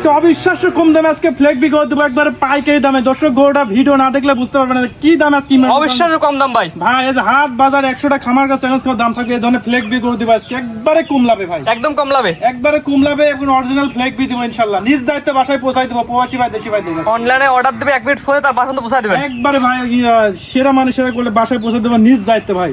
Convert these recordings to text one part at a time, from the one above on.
আজকে অবিশ্বাস্য কম দামে আজকে ফ্লেক বিক্রি করে দেবো। একবারে পাইকারি দামে। দর্শক গরুটা ভিডিও না দেখলে বুঝতে পারবে না কি দাম আজকে অবিশ্বাস্য কম দাম ভাই। ভাই এই যে হাট বাজার একশোটা খামার কাছে এখন দাম থাকবে এই ধরনের ফ্লেক বিক্রি করে দেবো আজকে। একবারে কম লাভে ভাই। একদম কম লাভে। একবারে কম লাভে এবং অরিজিনাল ফ্লেক বিক্রি দেবো ইনশাল্লাহ। নিজ দায়িত্বে বাসায় পৌঁছাই দেবো প্রবাসী ভাই দেশি ভাই দেবো অনলাইনে অর্ডার দেবে এক মিনিট ফোনে তার বাসন্ত পৌঁছায় দেবেন। একবারে ভাই সেরা মানুষেরা করলে বাসায় পৌঁছে দেবো নিজ দায়িত্বে ভাই।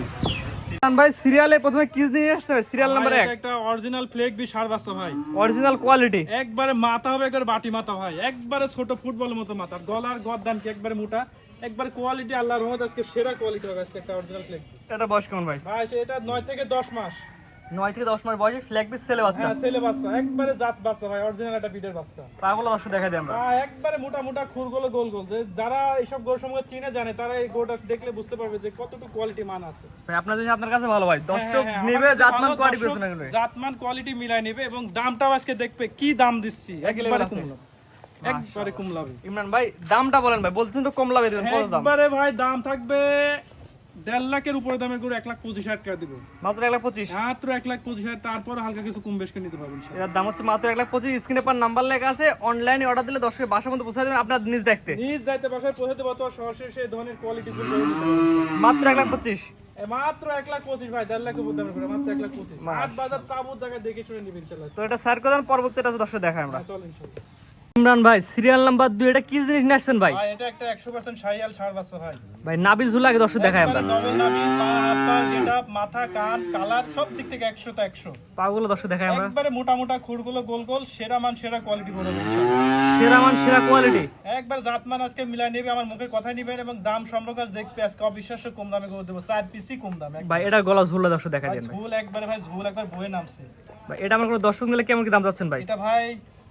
ভাই সিরিয়ালে প্রথমে কি দিয়ে আসছে সিরিয়াল নাম্বার 1 একটা অরিজিনাল ফ্লেক বি সার বাচ্চা ভাই। অরিজিনাল কোয়ালিটি একবারে মাথা হবে একবারে বাটি মাথা ভাই। একবারে ছোট ফুটবল মতো মাথা। গলার গদ্দান কি একবারে মোটা? একবার কোয়ালিটি আল্লাহর রহমত আজকে সেরা কোয়ালিটি হবে আজকে একটা অরিজিনাল ফ্লেক এটা বয়স কেমন ভাই? ভাই এটা নয় থেকে দশ মাস। নয় থেকে দশ মাস বয়সে ফ্ল্যাগ পিস ছেলে বাচ্চা। হ্যাঁ ছেলে বাচ্চা। একবারে জাত বাচ্চা ভাই অরিজিনাল একটা বিটের বাচ্চা। পাগুলো দর্শক দেখা দিই আমরা। একবারে মোটা মোটা খুরগুলো গোল গোল। যে যারা এইসব চিনে জানে তারা এই দেখলে বুঝতে পারবে যে কতটুকু কোয়ালিটি মান আছে। ভাই আপনার কাছে ভালো ভাই। দর্শক হ্যাঁ, হ্যাঁ, নেবে জাতমান কোয়ালিটি পেছনে জাতমান কোয়ালিটি মিলাই নেবে এবং দামটাও আজকে দেখবে কি দাম দিচ্ছি। একবারে আছে। কম লাভ। একবারে কম লাভে ইমরান ভাই দামটা বলেন ভাই। বলছেন তো কম লাভে দেবেন কত দাম? একবারে ভাই দাম থাকবে দেড় লাখের উপরে দামে করে এক লাখ পঁচিশ হাজার টাকা দিব। মাত্র এক লাখ পঁচিশ? মাত্র এক লাখ পঁচিশ হাজার তারপর হালকা কিছু কম বেশ নিতে পারবেন। এটার দাম হচ্ছে মাত্র এক লাখ পঁচিশ স্ক্রিনে পার নাম্বার লেখা আছে অনলাইনে অর্ডার দিলে দর্শকের মধ্যে পৌঁছে দেবেন আপনার নিজ দেখতে নিজ দায়িত্বে বাসায় পৌঁছে দেবো অথবা সরাসরি সেই ধরনের কোয়ালিটি। মাত্র এক লাখ পঁচিশ। মাত্র এক লাখ পঁচিশ ভাই দেড় উপর করে মাত্র এক লাখ পঁচিশ। বাজার তাবুর জায়গায় দেখে শুনে নিবেন ইনশাল্লাহ তো এটা স্যার পরবর্তী এটা দর্শক দেখায় আমরা। চল ইনশাল্লাহ ইমরান ভাই সিরিয়াল নাম্বার দুই এটা কি জিনিস নিয়ে ভাই? ভাই এটা একটা একশো পার্সেন্ট সাইয়াল সার বাচ্চা ভাই। ভাই নাবিল ঝুলা আগে দর্শক দেখায় আমরা। মাথা কান কালার সব দিক থেকে একশো তো একশো। পাগুলো দর্শক দেখায় আমরা। একবারে মোটা মোটা খুরগুলো গোল গোল সেরা মান সেরা কোয়ালিটি সেরা মান সেরা কোয়ালিটি একবার জাতমান আজকে মিলাই নেবে আমার মুখের কথাই নিবেন এবং দাম সম্পর্কে দেখবে আজকে অবিশ্বাস্য কম দামে করে দেবো। চার পিসি কম দামে ভাই এটার গলা ঝুলা দর্শক দেখা দেন ঝুল একবারে ভাই ঝুল একবার বয়ে নামছে। ভাই এটা আমার কোনো দর্শক দিলে কেমন কি দাম যাচ্ছেন ভাই? এটা ভাই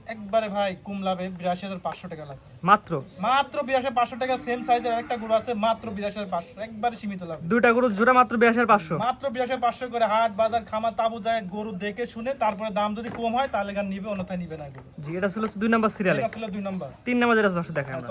একবারে ভাই কুমলাবে বিরাশি হাজার পাঁচশো টাকা লাগবে। মাত্র? মাত্র বিরাশি পাঁচশো টাকা সেম সাইজের আরেকটা গরু আছে মাত্র বিরাশি হাজার পাঁচশো একবারে সীমিত লাভ। দুইটা গরু জোড়া মাত্র বিরাশি হাজার পাঁচশো? মাত্র বিরাশি পাঁচশো করে হাট বাজার খামার তাবু যায় গরু দেখে শুনে তারপরে দাম যদি কম হয় তাহলে গান নিবে অন্যথায় নিবে না জি এটা ছিল দুই নাম্বার সিরিয়ালে এটা ছিল দুই নম্বর। তিন নাম্বার যেটা দর্শক দেখায় আমরা।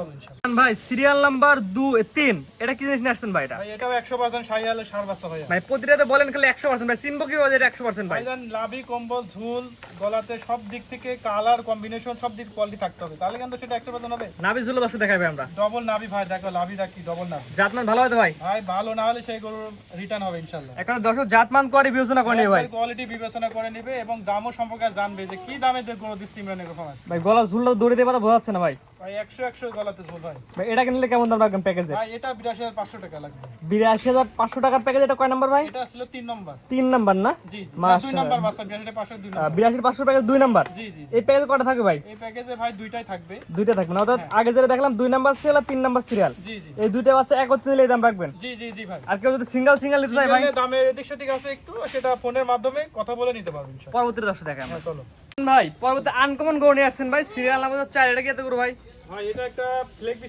ভাই সিরিয়াল নাম্বার দু তিন। এটা কি জিনিস নিয়ে আসছেন ভাই এটা? ভাই এটাও একশো পার্সেন্ট সাইয়ালে সার বাচ্চা ভাইয়া। ভাই প্রতিটাতে বলেন খালি একশো পার্সেন্ট ভাই চিনবো কি এটা একশো পার্সেন্ট ভাই? লাভি কম্বল ঝুল গলাতে সব দিক থেকে কালার কম্বিনেশন সব দিক কোয়ালিটি থাকতে হবে। তাহলে কিন্তু সেটা একশো পার্সেন্ট হবে। নাবি ঝুলা দর্শক দেখাবে আমরা। ডবল নাভি ভাই দেখো লাভি দেখি ডবল নাভি। জাতমান ভালো হয় ভাই? ভাই ভালো না হলে সেই গরুর রিটার্ন হবে ইনশাল্লাহ। এখন দর্শক জাতমান কোয়ালিটি বিবেচনা করে নিবে ভাই। কোয়ালিটি বিবেচনা করে নিবে এবং দামও সম্পর্কে জানবে যে কি দামে গরু দিচ্ছি ইমরান পারফরমেন্স ভাই গলা ঝুলটা দৌড়ে তো পাতা বোঝাচ্ছে না ভাই। ভাই একশো একশো গলাতে ঝুল ভাই। ভাই এটা কিনলে কেমন দাম রাখবেন প্যাকেজে ভাই এটা বিরাশি হাজার পাঁচশো টাকা লাগবে। বিরাশি হাজার পাঁচশো টাকার প্যাকেজ এটা কয় নাম্বার ভাই? এটা নম্বর নাম্বার না? জি জি। বাচ্চা পাঁচশো প্যাকেজ দুই নাম্বার জি জি এই প্যাকেজ কটা থাকবে ভাই? এই প্যাকেজে ভাই দুইটাই থাকবে। দুইটা থাকবে না? অর্থাৎ আগে যেটা দেখলাম দুই নাম্বার সিরিয়াল আর তিন নাম্বার সিরিয়াল জি জি। এই দুইটা বাচ্চা একত্রে নিলে দাম রাখবেন? জি জি জি ভাই। আর কেউ যদি সিঙ্গেল সিঙ্গেল নিতে চায় ভাই? দামের এদিক সেদিক আছে একটু সেটা ফোনের মাধ্যমে কথা বলে নিতে পারবেন ইনশাল্লাহ। পরবর্তীতে দর্শক দেখে হ্যাঁ চলো। ভাই পরবর্তী আনকমন গরু নিয়ে আসছেন ভাই। সিরিয়াল আমাদের চার এটা কি এত করব ভাই? ভাই এটা একটা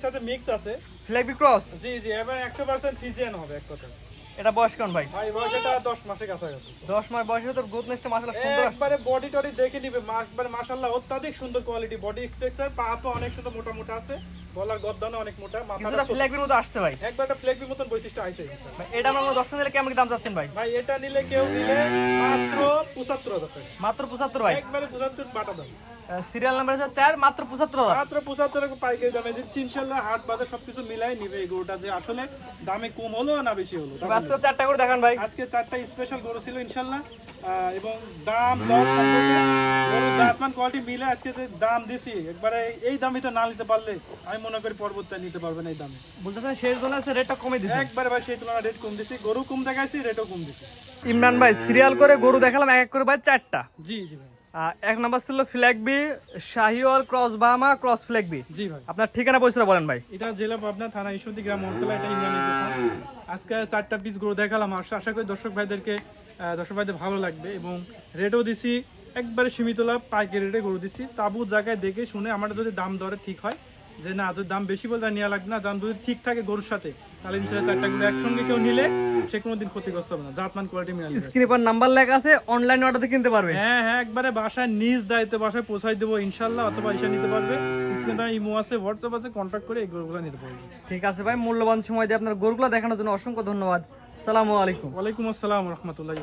সাথে মিক্স আছে ফ্লেগবি ক্রস জি জি এবার একশো পার্সেন্ট ফিজিয়ান হবে এক কথা এটা বয়স কেমন ভাই? ভাই বয়স এটা দশ মাসের কাছাকাছি। দশ মাস বয়সে তো গ্রোথ নেসটা মাশাআল্লাহ সুন্দর একবারে বডি টডি দেখে নিবে মা- একবারে মাশাআল্লাহ অত্যাধিক সুন্দর কোয়ালিটি বডি স্ট্রাকচার পা তো পা অনেক সুন্দর মোটা মোটা আছে। গলার গদ্দানো অনেক মোটা কিছুটা ছোট। মতো আসছে ভাই। একবার একটা ফ্লেক বি মতন বৈশিষ্ট্য ভাই, এটা আমার কেমন দাম যাচ্ছেন ভাই? ভাই এটা নিলে কেউ নিলে মাত্র পঁচাত্তর হাজার টাকা। মাত্র পঁচাত্তর ভাই। একবারে পঁচাত্তর বাটা দাম। সিরিয়াল নাম্বার হচ্ছে চার মাত্র পঁচাত্তর মাত্র পঁচাত্তর পাইকারি দামে দিচ্ছি ইনশাল্লাহ হাট বাজার সবকিছু মিলাই নিবে এই গরুটা যে আসলে দামে কম হলো না বেশি হলো। আজকে চারটা করে দেখান ভাই। আজকে চারটা স্পেশাল গরু ছিল ইনশাল্লাহ। এবং দাম দর গরুর জাতমান কোয়ালিটি মিলে আজকে যে দাম দিছি একবারে এই দামই তো না নিতে পারলে আমি মনে করি নিতে পারবেন এই দামে। শেষ জন্য আছে রেটটা কমে দিচ্ছে একবারে ভাই সেই তুলনায় রেট কম দিছি। গরু কম দেখাইছি রেটও কম দিছি। ইমরান ভাই সিরিয়াল করে গরু দেখালাম এক এক করে ভাই চারটা। জি জি ভাই। এক নাম্বার ছিল ফ্ল্যাগবি শাহিওয়াল ক্রস বাহামা ক্রস ফ্ল্যাগবি জি ভাই। আপনার ঠিকানা পরিচয় বলেন ভাই। এটা জেলা পাবনা থানা ঈশ্বরদী গ্রাম এটা আজকে চারটা পিস গরু দেখালাম আশা করি দর্শক ভাইদেরকে দর্শক ভাইদের ভালো লাগবে এবং রেটও দিছি একবারে সীমিত লাভ পাইকারি রেটে গরু দিছি। তাবু জায়গায় দেখে শুনে আমার যদি দাম দরে ঠিক হয় যে না যদি দাম বেশি বলে নেওয়া লাগবে না। দাম যদি ঠিক থাকে গরুর সাথে তাহলে ইনশাল্লাহ চারটা গরু একসঙ্গে কেউ নিলে সে কোনোদিন ক্ষতিগ্রস্ত হবে না। জাতমান কোয়ালিটি মিলে স্ক্রিনে পর নাম্বার লেখা আছে অনলাইন অর্ডার কিনতে পারবে। হ্যাঁ হ্যাঁ একবারে বাসায় নিজ দায়িত্বে বাসায় পৌঁছাই দেবো ইনশাল্লাহ অথবা এসে নিতে পারবে। স্ক্রিনে ইমো আছে হোয়াটসঅ্যাপ আছে কন্ট্যাক্ট করে এই গরুগুলো নিতে পারবে। ঠিক আছে ভাই মূল্যবান সময় দিয়ে আপনার গরুগুলো দেখানোর জন্য অসংখ্য ধন্যবাদ। সালামু আলাইকুম। ওয়ালাইকুম আসসালাম রহমতুল্লাহ